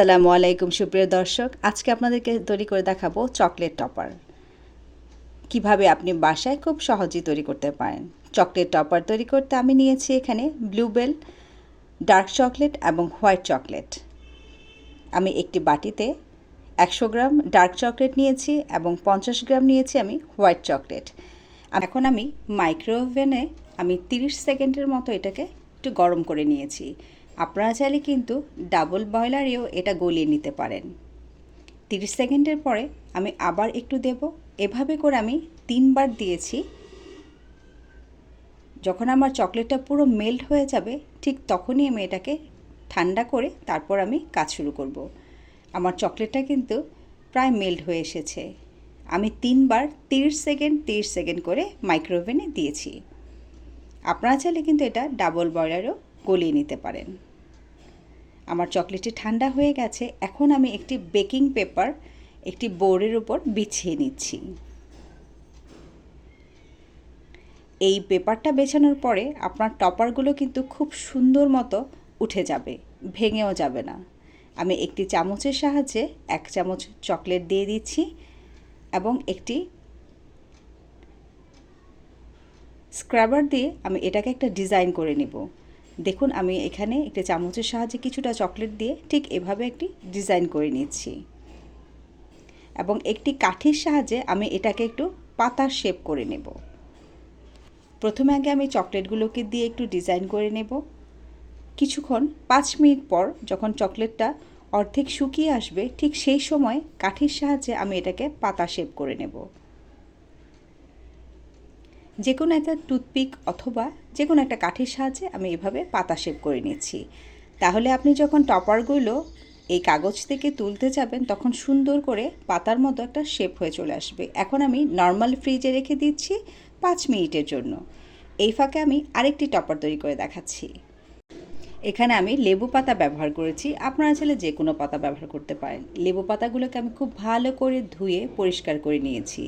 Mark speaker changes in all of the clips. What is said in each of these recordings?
Speaker 1: আসসালামু আলাইকুম, সুপ্রিয় দর্শক। আজকে আপনাদেরকে তৈরি করে দেখাবো চকলেট টপার। কীভাবে আপনি বাসায় খুব সহজেই তৈরি করতে পারেন। চকলেট টপার তৈরি করতে আমি নিয়েছি এখানে ব্লুবেল, ডার্ক চকলেট এবং হোয়াইট চকলেট। আমি একটি বাটিতে একশো গ্রাম ডার্ক চকলেট নিয়েছি এবং পঞ্চাশ গ্রাম নিয়েছি আমি হোয়াইট চকলেট। এখন আমি মাইক্রোওভেনে আমি তিরিশ সেকেন্ডের মতো এটাকে একটু গরম করে নিয়েছি। আপনারা চাইলে কিন্তু ডাবল বয়লারেও এটা গলিয়ে নিতে পারেন। তিরিশ সেকেন্ডের পরে আমি আবার একটু দেব। এভাবে করে আমি তিনবার দিয়েছি। যখন আমার চকলেটটা পুরো মেল্ট হয়ে যাবে, ঠিক তখনই আমি এটাকে ঠান্ডা করে তারপর আমি কাজ শুরু করব। আমার চকলেটটা কিন্তু প্রায় মেল্ট হয়ে এসেছে। আমি তিনবার তিরিশ সেকেন্ড তিরিশ সেকেন্ড করে মাইক্রোওভেনে দিয়েছি। আপনারা চাইলে কিন্তু এটা ডাবল বয়লারও গলিয়ে নিতে পারেন। আমার চকলেটটি ঠান্ডা হয়ে গেছে, এখন আমি একটি বেকিং পেপার, একটি বোর্ডের উপর বিছিয়ে নিচ্ছি। এই পেপারটা বেছানোর পরে আপনার টপারগুলো কিন্তু খুব সুন্দর মতো উঠে যাবে, ভেঙেও যাবে না। আমি একটি চামচের সাহায্যে এক চামচ চকলেট দিয়ে দিচ্ছি এবং একটি স্ক্রাবার দিয়ে আমি এটাকে একটা ডিজাইন করে নেব। দেখুন, আমি এখানে একটা চামচের সাহায্যে কিছুটা চকলেট দিয়ে ঠিক এভাবে একটি ডিজাইন করে নিচ্ছি। এবং একটি কাঠির সাহায্যে আমি এটাকে একটু পাতার শেপ করে নেব। প্রথমে আগে আমি চকলেটগুলোকে দিয়ে একটু ডিজাইন করে নেব। কিছুক্ষণ, পাঁচ মিনিট পর যখন চকলেটটা অর্ধেক শুকিয়ে আসবে, ঠিক সেই সময় কাঠির সাহায্যে আমি এটাকে পাতা শেপ করে নেব। যে কোনো একটা টুথপিক অথবা যে কোনো একটা কাঠির সাহায্যে আমি এভাবে পাতা শেপ করে নিচ্ছি। তাহলে আপনি যখন টপারগুলো এই কাগজ থেকে তুলতে যাবেন, তখন সুন্দর করে পাতার মতো একটা শেপ হয়ে চলে আসবে। এখন আমি নর্মাল ফ্রিজে রেখে দিচ্ছি পাঁচ মিনিটের জন্য। এই ফাঁকে আমি আরেকটি টপার তৈরি করে দেখাচ্ছি। এখানে আমি লেবু পাতা ব্যবহার করেছি। আপনারা চাইলে যে কোনো পাতা ব্যবহার করতে পারেন। লেবু পাতাগুলোকে আমি খুব ভালো করে ধুয়ে পরিষ্কার করে নিয়েছি।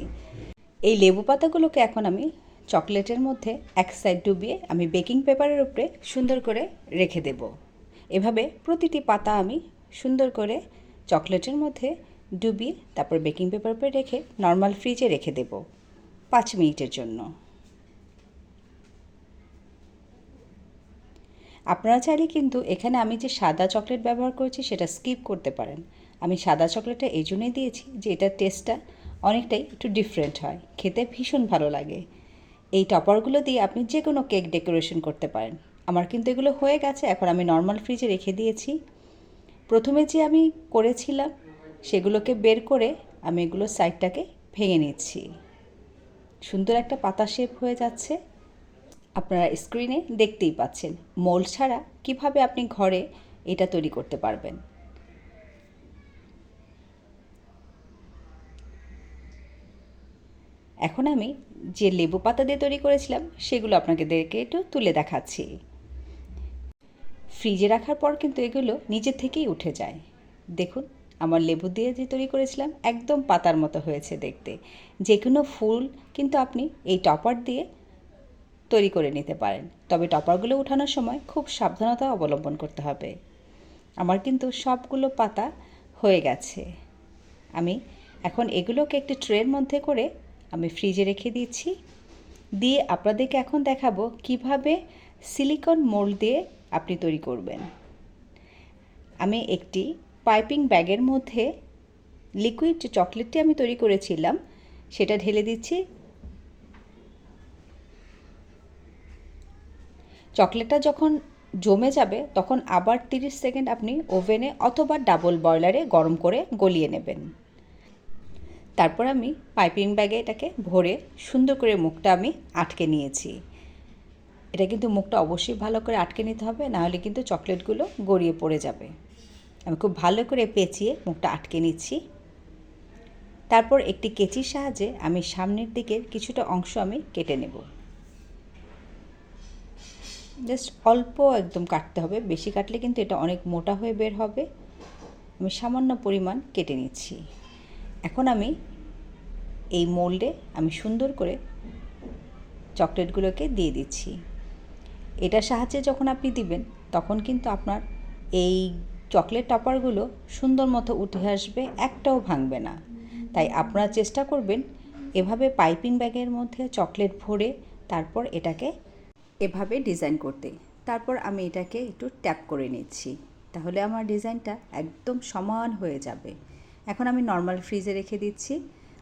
Speaker 1: এই লেবু পাতাগুলোকে এখন আমি চকলেটের মধ্যে এক সাইড ডুবিয়ে আমি বেকিং পেপারের উপরে সুন্দর করে রেখে দেব। এভাবে প্রতিটি পাতা আমি সুন্দর করে চকলেটের মধ্যে ডুবিয়ে তারপর বেকিং পেপার উপরে রেখে নর্মাল ফ্রিজে রেখে দেব পাঁচ মিনিটের জন্য। আপনারা চাইলে কিন্তু এখানে আমি যে সাদা চকলেট ব্যবহার করেছি সেটা স্কিপ করতে পারেন। আমি সাদা চকলেটটা এই জন্যই দিয়েছি যে এটার টেস্টটা অনেকটাই একটু ডিফারেন্ট হয়। খেতে ভীষণ ভালো লাগে। এই টপারগুলো দিয়ে আপনি যে কোনো কেক ডেকোরেশন করতে পারেন। আমার কিন্তু এগুলো হয়ে গেছে, এখন আমি নর্মাল ফ্রিজে রেখে দিয়েছি। প্রথমে যে আমি করেছিলাম, সেগুলোকে বের করে আমি এগুলো সাইডটাকে ভেঙে নিচ্ছি। সুন্দর একটা পাতা শেপ হয়ে যাচ্ছে। আপনারা স্ক্রিনে দেখতেই পাচ্ছেন মোল ছাড়া কীভাবে আপনি ঘরে এটা তৈরি করতে পারবেন। এখন আমি যে লেবু পাতা দিয়ে তৈরি করেছিলাম, সেগুলো আপনাকে দেখে একটু তুলে দেখাচ্ছি। ফ্রিজে রাখার পর কিন্তু এগুলো নিজে থেকেই উঠে যায়। দেখুন, আমার লেবু দিয়ে যে তৈরি করেছিলাম, একদম পাতার মতো হয়েছে দেখতে। যে কোনো ফুল কিন্তু আপনি এই টপার দিয়ে তৈরি করে নিতে পারেন। তবে টপারগুলো উঠানোর সময় খুব সাবধানতা অবলম্বন করতে হবে। আমার কিন্তু সবগুলো পাতা হয়ে গেছে। আমি এখন এগুলোকে একটি ট্রের মধ্যে করে আমি ফ্রিজে রেখে দিচ্ছি দিয়ে আপনাদেরকে এখন দেখাবো কীভাবে সিলিকন মোল্ড দিয়ে আপনি তৈরি করবেন। আমি একটি পাইপিং ব্যাগের মধ্যে লিকুইড যে চকলেটটি আমি তৈরি করেছিলাম, সেটা ঢেলে দিচ্ছি। চকলেটটা যখন জমে যাবে, তখন আবার তিরিশ সেকেন্ড আপনি ওভেনে অথবা ডাবল বয়লারে গরম করে গলিয়ে নেবেন। তারপর আমি পাইপিং ব্যাগে এটাকে ভরে সুন্দর করে মুখটা আমি আটকে নিয়েছি। এটা কিন্তু মুখটা অবশ্যই ভালো করে আটকে নিতে হবে নাহলে কিন্তু চকলেটগুলো গড়িয়ে পড়ে যাবে। আমি খুব ভালো করে পেঁচিয়ে মুখটা আটকে নিচ্ছি। তারপর একটি কেচির সাহায্যে আমি সামনের দিকের কিছুটা অংশ আমি কেটে নেব। জাস্ট অল্প একদম কাটতে হবে, বেশি কাটলে কিন্তু এটা অনেক মোটা হয়ে বের হবে। আমি সামান্য পরিমাণ কেটে নিচ্ছি। এখন আমি এই মোল্ডে আমি সুন্দর করে চকলেটগুলোকে দিয়ে দিচ্ছি। এটার সাহায্যে যখন আপনি দিবেন, তখন কিন্তু আপনার এই চকলেট টপারগুলো সুন্দর মতো উঠে আসবে, একটাও ভাঙবে না। তাই আপনারা চেষ্টা করবেন এভাবে পাইপিং ব্যাগের মধ্যে চকলেট ভরে তারপর এটাকে এভাবে ডিজাইন করতে। তারপর আমি এটাকে একটু ট্যাপ করে নিচ্ছি। তাহলে আমার ডিজাইনটা একদম সমান হয়ে যাবে। এখন আমি নর্মাল ফ্রিজে রেখে দিচ্ছি।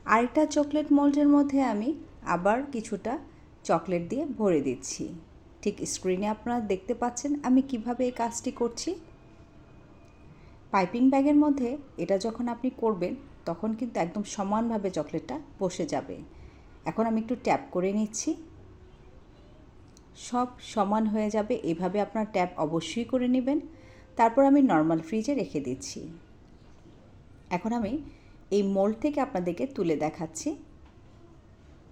Speaker 1: আরেকটা চকলেট মোল্ডের মধ্যে আমি আবার কিছুটা চকলেট দিয়ে ভরে দিচ্ছি। ঠিক স্ক্রিনে আপনারা দেখতে পাচ্ছেন আমি কীভাবে এই কাজটি করছি। পাইপিং ব্যাগের মধ্যে এটা যখন আপনি করবেন, তখন কিন্তু একদম সমানভাবে চকলেটটা বসে যাবে। এখন আমি একটু ট্যাপ করে নিচ্ছি। সব সমান হয়ে যাবে, এভাবে আপনার ট্যাপ অবশ্যই করে নেবেন। তারপর আমি নর্মাল ফ্রিজে রেখে দিচ্ছি। এখন আমি এই মোল্ড থেকে আপনাদেরকে তুলে দেখাচ্ছি।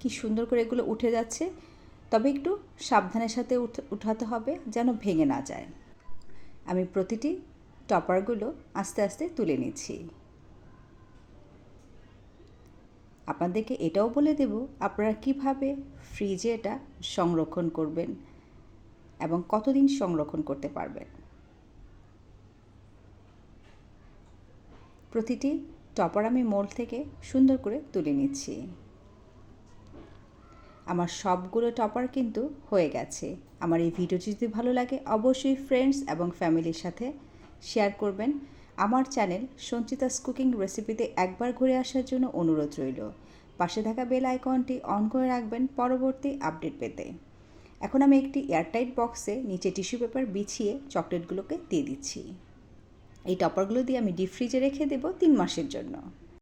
Speaker 1: কি সুন্দর করে এগুলো উঠে যাচ্ছে। তবে একটু সাবধানের সাথে উঠাতে হবে যেন ভেঙে না যায়। আমি প্রতিটি টপারগুলো আস্তে আস্তে তুলে নিচ্ছি। আপনাদেরকে এটাও বলে দেব, আপনারা কীভাবে ফ্রিজে এটা সংরক্ষণ করবেন এবং কতদিন সংরক্ষণ করতে পারবেন। প্রতিটি টপার আমি মোল্ড থেকে সুন্দর করে তুলে নিচ্ছি। আমার সবগুলো টপার কিন্তু হয়ে গেছে। আমার এই ভিডিওটি যদি ভালো লাগে, অবশ্যই ফ্রেন্ডস এবং ফ্যামিলির সাথে শেয়ার করবেন। আমার চ্যানেল সঞ্চিতাস কুকিং রেসিপিতে একবার ঘুরে আসার জন্য অনুরোধ রইল। পাশে থাকা বেল আইকনটি অন করে রাখবেন পরবর্তী আপডেট পেতে। এখন আমি একটি এয়ারটাইট বক্সে নিচে টিস্যু পেপার বিছিয়ে চকলেটগুলোকে দিয়ে দিচ্ছি। এই টপারগুলো দিয়ে আমি ডিপ ফ্রিজে রেখে দেবো তিন মাসের জন্য।